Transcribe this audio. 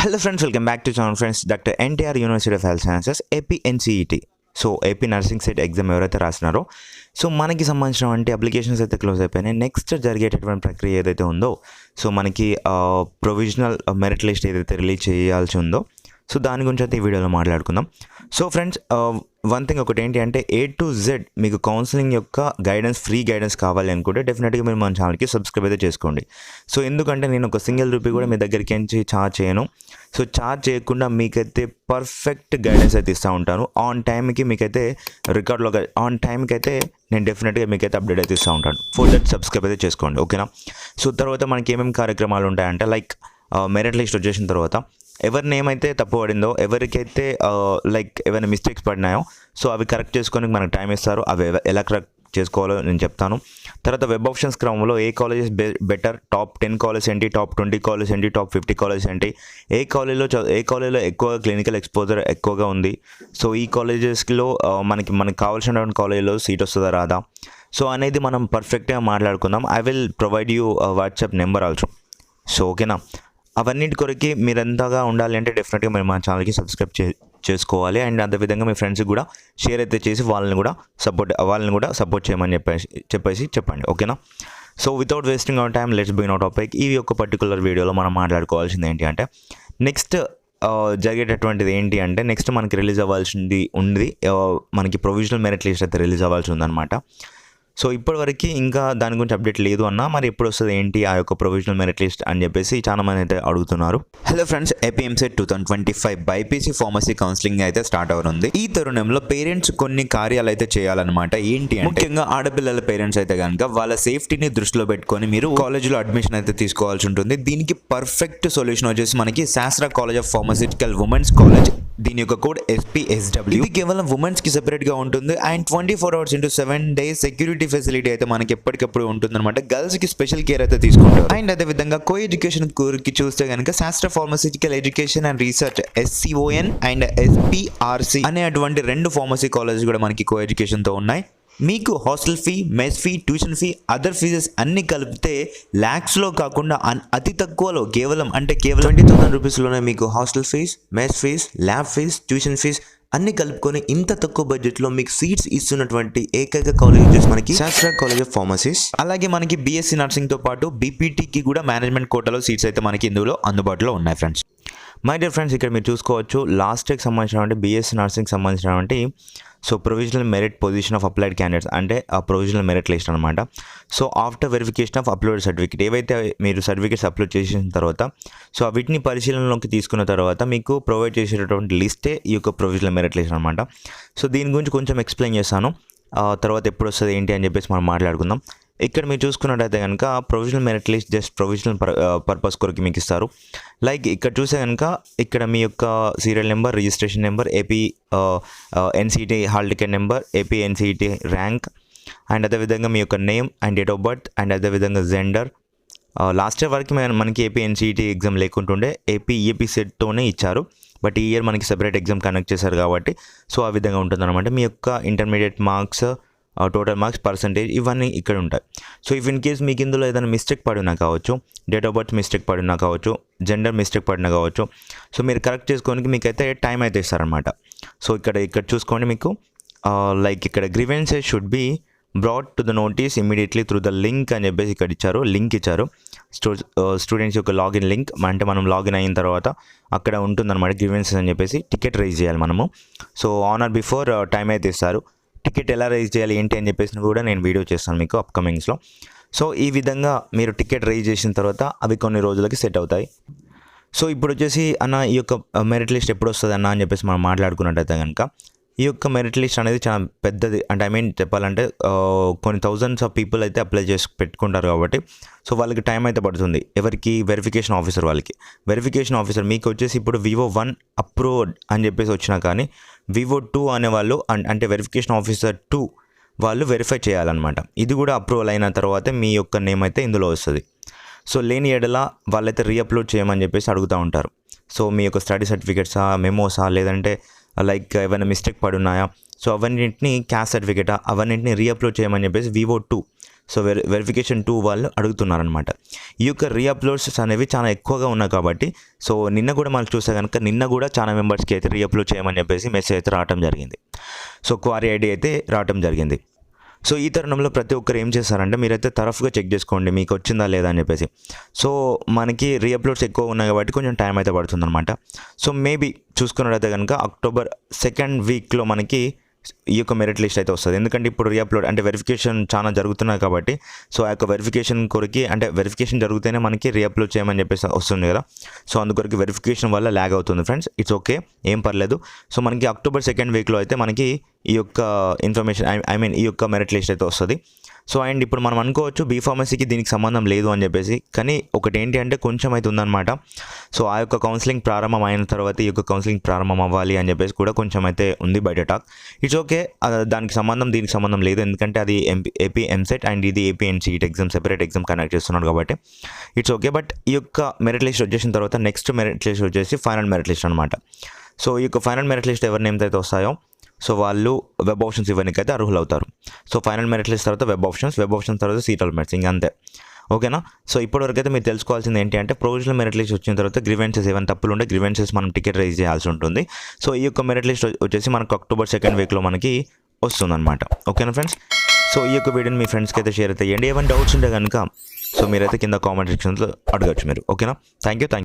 Hello friends welcome back to channel friends doctor NTR university of health sciences APNCET so AP nursing CET exam ఎవరైతే రాసినారో so మనకి సంబంధించినటువంటి applications అయితే close అయిపోయినాయి. Next జరిగేటటువంటి ప్రక్రియ ఏదైతే ఉందో సో మనకి ప్రొవిజనల్ మెరిట్ లిస్ట్ ఏదైతే రిలీజ్ చేయాల్సి ఉందో సో దాని గురించి అయితే ఈ వీడియోలో మాట్లాడుకుందాం. సో ఫ్రెండ్స్ వన్ థింగ్ ఒకటి ఏంటి అంటే ఏ టు జెడ్ మీకు కౌన్సిలింగ్ యొక్క గైడెన్స్ ఫ్రీ గైడెన్స్ కావాలి అనుకుంటే డెఫినెట్గా మీరు మన ఛానల్కి సబ్స్క్రైబ్ అయితే చేసుకోండి. సో ఎందుకంటే నేను ఒక సింగిల్ రూపీ కూడా మీ దగ్గరికి నుంచి చార్జ్ చేయను. సో చార్జ్ చేయకుండా మీకైతే పర్ఫెక్ట్ గైడెన్స్ అయితే ఇస్తూ ఉంటాను. ఆన్ టైంకి మీకైతే రికార్డ్లో ఆన్ టైంకి అయితే నేను డెఫినెట్గా మీకైతే అప్డేట్ అయితే ఇస్తూ ఉంటాను. ఫోర్ దట్ సబ్స్క్రైబ్ అయితే చేసుకోండి ఓకేనా సో తర్వాత మనకి ఏమేమి కార్యక్రమాలు ఉంటాయంటే లైక్ మెరిట్ లిస్ట్ వచ్చేసిన తర్వాత ఎవరి నేమ్ అయితే తప్పు పడిందో ఎవరికైతే లైక్ ఏమైనా మిస్టేక్స్ పడినాయో సో అవి కరెక్ట్ చేసుకొని మనకు టైం ఇస్తారు. అవి ఎవ- ఎలా కరెక్ట్ చేసుకోవాలో నేను చెప్తాను. తర్వాత వెబ్ ఆప్షన్స్ క్రమంలో ఏ colleges better top ten college ఏంటి? టాప్ ట్వంటీ కాలేజ్ ఏంటి? టాప్ ఫిఫ్టీ కాలేజ్ ఏంటి? ఏ కాలేజ్లో ఏ కాలేజ్లో ఎక్కువ క్లినికల్ ఎక్స్పోజర్ ఎక్కువగా ఉంది? సో ఈ కాలేజెస్లో మనకి మనకి కావాల్సినటువంటి కాలేజ్లో సీట్ వస్తుందా రాదా? సో అనేది మనం పర్ఫెక్ట్గా మాట్లాడుకుందాం. I will provide you WhatsApp number also so ఓకేనా అవన్నిటి కొరకి మీరు ఎంతగా ఉండాలి అంటే డెఫినెట్గా మీరు మా ఛానల్కి సబ్స్క్రైబ్ చే చేసుకోవాలి. అండ్ అదేవిధంగా మీ ఫ్రెండ్స్కి కూడా షేర్ అయితే చేసి వాళ్ళని కూడా సపోర్ట్ వాళ్ళని కూడా సపోర్ట్ చేయమని చెప్పేసి చెప్పేసి చెప్పండి. ఓకేనా so without wasting our time let's begin out topic ఈ యొక్క పర్టికులర్ వీడియోలో మనం మాట్లాడుకోవాల్సింది ఏంటి అంటే నెక్స్ట్ జరిగేటటువంటిది ఏంటి అంటే నెక్స్ట్ మనకి రిలీజ్ అవ్వాల్సింది ఉంది. మనకి ప్రొవిజనల్ మెరిట్ లిస్ట్ అయితే రిలీజ్ అవ్వాల్సి ఉందన్నమాట. సో ఇప్పటివరకు ఇంకా దాని గురించి అప్డేట్ లేదు అన్న మరి ఎప్పుడు వస్తుంది ఏంటి ఆ యొక్క ప్రొవిజనల్ మెరిట్ లిస్ట్ అని చెప్పేసి చాలా మంది అయితే అడుగుతున్నారు. Hello friends AP EAMCET two thousand twenty five BiPC pharmacy counselling అయితే స్టార్ట్ అవుతుంది ఈ తరుణంలో పేరెంట్స్ కొన్ని కార్యాలు అయితే చేయాలన్నమాట. ఏంటి ముఖ్యంగా ఆడపిల్లల పేరెంట్స్ అయితే కనుక వాళ్ళ సేఫ్టీని దృష్టిలో పెట్టుకొని మీరు కాలేజ్లో అడ్మిషన్ అయితే తీసుకోవాల్సి ఉంటుంది. దీనికి పర్ఫెక్ట్ సొల్యూషన్ వచ్చేసి మనకి Sastra college of pharmaceutical women's college దీని యొక్క కోడ్ ఎస్పీఎస్డబ్ల్యూ కేవలం ఉమెన్స్కి సెపరేట్గా ఉంటుంది. And twenty four hours into seven days security facility అయితే మనకి ఎప్పటికప్పుడు ఉంటుంది అనమాట గర్ల్స్కి స్పెషల్ కేర్ అయితే తీసుకుంటారు. అండ్ అదే విధంగా కో ఎడ్యుకేషన్కి చూస్తే కనుక Sastra pharmaceutical education and research SCON and SPRC అనే అటువంటి రెండు ఫార్మసీ కాలేజెస్ కూడా మనకి కో ఎడ్యుకేషన్తో ఉన్నాయి. మీకు hostel fee mess fee tuition fee other fees అన్ని కలిపితే ల్యాక్స్లో కాకుండా అతి తక్కువలో కేవలం అంటే కేవలం ట్వంటీ థౌసండ్ రూపీస్లోనే మీకు hostel fees mess fees lab fees tuition fees అన్ని కలుపుకొని ఇంత తక్కువ బడ్జెట్లో మీకు సీట్స్ ఇస్తున్నటువంటి ఏకైక కాలేజ్ వచ్చేసి మనకి శాస్త్ర కాలేజ్ ఆఫ్ ఫార్మసీస్ అలాగే మనకి బీఎస్సీ నర్సింగ్తో పాటు బీపీటీకి కూడా మేనేజ్మెంట్ కోటాలో సీట్స్ అయితే మనకి ఇందులో అందుబాటులో ఉన్నాయి ఫ్రెండ్స్ మై డియర్ ఫ్రెండ్స్ ఇక్కడ మీరు చూసుకోవచ్చు లాస్ట్ ఇయర్కి సంబంధించినటువంటి బీఎస్సీ నర్సింగ్ సంబంధించినటువంటి so provisional merit position of applied candidates అంటే ఆ ప్రొవిజనల్ మెరిట్ లిస్ట్ అనమాట so after verification of upload certificate ఏవైతే మీరు సర్టిఫికేట్స్ అప్లోడ్ చేసిన తర్వాత సో వీటిని పరిశీలనలోకి తీసుకున్న తర్వాత మీకు ప్రొవైడ్ చేసేటటువంటి లిస్టే ఈ యొక్క ప్రొవిజనల్ మెరిట్ లిస్ట్ అనమాట సో దీని గురించి కొంచెం ఎక్స్ప్లెయిన్ చేస్తాను. ఆ తర్వాత ఎప్పుడు వస్తుంది ఏంటి అని చెప్పేసి మనం మాట్లాడుకుందాం. ఇక్కడ మీరు చూసుకున్నట్టయితే కనుక provisional merit list just provisional purpose కొరకు మీకు ఇస్తారు. లైక్ ఇక్కడ చూసే కనుక ఇక్కడ మీ యొక్క serial number registration number AP NCT hall ticket number AP NCT rank and అదేవిధంగా మీ యొక్క name and date of birth and అదేవిధంగా జెండర్ లాస్ట్ ఇయర్ వరకు మనకి ఏపీ ఎన్సీఈటీ ఎగ్జామ్ లేకుంటుండే ఏపీ ఈఏపీ సెట్తోనే ఇచ్చారు. బట్ ఈ ఇయర్ మనకి సెపరేట్ ఎగ్జామ్ కండక్ట్ చేశారు కాబట్టి సో ఆ విధంగా ఉంటుందన్నమాట. మీ యొక్క intermediate marks total marks percentage ఇవన్నీ ఇక్కడ ఉంటాయి. సో ఇఫ్ ఇన్ కేస్ మీకు ఇందులో ఏదైనా మిస్టేక్ పడినా కావచ్చు డేట్ ఆఫ్ బర్త్ మిస్టేక్ పడినా కావచ్చు జెండర్ మిస్టేక్ పడినా కావచ్చు సో మీరు కరెక్ట్ చేసుకోనికి మీకు అయితే టైం అయితే ఇస్తారనమాట సో ఇక్కడ ఇక్కడ చూసుకోండి మీకు లైక్ ఇక్కడ grievances should be brought to the notice immediately through the link అని చెప్పేసి ఇక్కడ ఇచ్చారు లింక్ ఇచ్చారు. స్టూ స్టూడెంట్స్ యొక్క లాగిన్ లింక్ అంటే మనం లాగిన్ అయిన తర్వాత అక్కడ ఉంటుందన్నమాట గ్రీవెన్సెస్ అని చెప్పేసి టికెట్ రైజ్ చేయాలి మనము. So on or before time అయితే ఇస్తారు. టికెట్ ఎలా రైజ్ చేయాలి ఏంటి అని చెప్పేసి కూడా నేను వీడియో చేస్తాను మీకు అప్కమింగ్స్లో. సో ఈ విధంగా మీరు టికెట్ రైజ్ చేసిన తర్వాత అవి కొన్ని రోజులకి సెట్ అవుతాయి. సో ఇప్పుడు వచ్చేసి అన్న ఈ యొక్క మెరిట్ లిస్ట్ ఎప్పుడు వస్తుంది అన్న అని చెప్పేసి మనం మాట్లాడుకున్నట్టయితే కనుక ఈ యొక్క మెరిట్ లిస్ట్ అనేది చాలా పెద్దది. అంటే ఐ మీన్ చెప్పాలంటే కొన్ని థౌజండ్స్ ఆఫ్ పీపుల్ అయితే అప్లై చేసి పెట్టుకుంటారు కాబట్టి సో వాళ్ళకి టైం అయితే పడుతుంది. ఎవరికి? వెరిఫికేషన్ ఆఫీసర్ వాళ్ళకి. వెరిఫికేషన్ ఆఫీసర్ మీకు వచ్చేసి ఇప్పుడు వివో వన్ అప్రూవ్డ్ అని చెప్పేసి వచ్చినా కానీ వివో టూ అనే వాళ్ళు అంటే వెరిఫికేషన్ ఆఫీసర్ టూ వాళ్ళు వెరిఫై చేయాలన్నమాట. ఇది కూడా అప్రూవల్ అయిన తర్వాతే మీ యొక్క నేమ్ అయితే ఇందులో వస్తుంది. సో లేని ఎడల వాళ్ళైతే రీఅప్లోడ్ చేయమని చెప్పేసి అడుగుతూ ఉంటారు. సో మీ యొక్క స్టడీ సర్టిఫికేట్సా మెమోసా లేదంటే లైక్ ఏమైనా మిస్టేక్ పడి ఉన్నాయా సో అవన్నింటిని క్యాస్ట్ సర్టిఫికేటా అవన్నింటిని రీఅప్లోడ్ చేయమని చెప్పేసి వివో టూ సో వెరి వెరిఫికేషన్ టూ వాళ్ళు అడుగుతున్నారనమాట ఈ యొక్క రీఅప్లోడ్స్ అనేవి చాలా ఎక్కువగా ఉన్నాయి కాబట్టి సో నిన్న కూడా మనం చూస్తే కనుక నిన్న కూడా చాలా మెంబర్స్కి అయితే రీఅప్లోడ్ చేయమని చెప్పేసి మెసేజ్ అయితే రావడం జరిగింది. సో క్వారీ ఐడి అయితే రావడం జరిగింది. సో ఈ తరుణంలో ప్రతి ఒక్కరు ఏం చేస్తారంటే మీరైతే తరఫుగా చెక్ చేసుకోండి మీకు వచ్చిందా లేదా అని చెప్పేసి. సో మనకి రీఅప్లోడ్స్ ఎక్కువ ఉన్నాయి కాబట్టి కొంచెం టైం అయితే పడుతుందన్నమాట. సో మేబీ చూసుకున్నట్లయితే కనుక అక్టోబర్ సెకండ్ వీక్లో మనకి ఈ యొక్క మెరిట్ లిస్ట్ అయితే వస్తుంది. ఎందుకంటే ఇప్పుడు రీఅప్లోడ్ అంటే వెరిఫికేషన్ చాలా జరుగుతున్నాయి కాబట్టి సో ఆ యొక్క వెరిఫికేషన్ కొరికి అంటే వెరిఫికేషన్ జరిగితేనే మనకి రీఅప్లోడ్ చేయమని చెప్పేసి వస్తుంది కదా. సో అందుకొరకు వెరిఫికేషన్ వల్ల ల్యాగ్ అవుతుంది ఫ్రెండ్స్ ఇట్స్ ఓకే ఏం పర్లేదు. సో మనకి అక్టోబర్ సెకండ్ వీక్లో అయితే మనకి ఈ యొక్క ఇన్ఫర్మేషన్ ఐ ఐ మీన్ ఈ యొక్క మెరిట్ లిస్ట్ అయితే వస్తుంది. సో అండ్ ఇప్పుడు మనం అనుకోవచ్చు బీ ఫార్మసీకి దీనికి సంబంధం లేదు అని చెప్పేసి. కానీ ఒకటి ఏంటి అంటే కొంచెం అయితే ఉందన్నమాట. సో ఆ యొక్క కౌన్సిలింగ్ ప్రారంభం అయిన తర్వాత ఈ యొక్క కౌన్సిలింగ్ ప్రారంభం అవ్వాలి అని చెప్పేసి కూడా కొంచెం అయితే ఉంది బయట టాక్. It's okay. దానికి సంబంధం దీనికి సంబంధం లేదు. ఎందుకంటే అది ఎంపీ ఏపీ ఎంసెట్ అండ్ ఇది AP NCET exam separate exam conduct చేస్తున్నాడు కాబట్టి. It's okay. బట్ ఈ యొక్క మెరిట్ లిస్ట్ వచ్చేసిన తర్వాత నెక్స్ట్ మెరిట్ లిస్ట్ వచ్చేసి ఫైనల్ మెరిట్ లిస్ట్ అనమాట సో ఈ యొక్క ఫైనల్ మెరిట్ లిస్ట్ ఎవరి నేమ్స్ అయితే వస్తాయో సో వాళ్ళు వెబ్ ఆప్షన్స్ ఇవ్వడానికైతే అర్హులు అవుతారు సో ఫైనల్ మెరిట్ లిస్ట్ తర్వాత వెబ్ ఆప్షన్స్ వెబ్ ఆప్షన్స్ తర్వాత సీట్ అల్మెంట్స్ ఇంకా అంతే. ఓకేనా సో ఇప్పటివరకు అయితే మీరు తెలుసుకోవాల్సింది ఏంటి అంటే ప్రొవిజనల్ మెరిట్ లిస్ట్ వచ్చిన తర్వాత గ్రివెన్సెస్ ఏమైనా తప్పులు ఉంటే గ్రివెన్సెస్ మనం టికెట్ రైజ్ చేయాల్సి ఉంటుంది. సో ఈ యొక్క మెరిట్ లిస్ట్ వచ్చేసి మనకు అక్టోబర్ సెకండ్ వీక్లో మనకి వస్తుందన్నమాట. ఓకేనా ఫ్రెండ్స్ సో ఈ యొక్క వీడియోని మీ ఫ్రెండ్స్కి అయితే షేర్ అయితే చేయండి. ఏమైనా డౌట్స్ ఉంటే కనుక సో మీరైతే కింద కామెంట్ సెక్షన్లో అడగచ్చు మీరు. ఓకేనా థ్యాంక్ యూ థ్యాంక్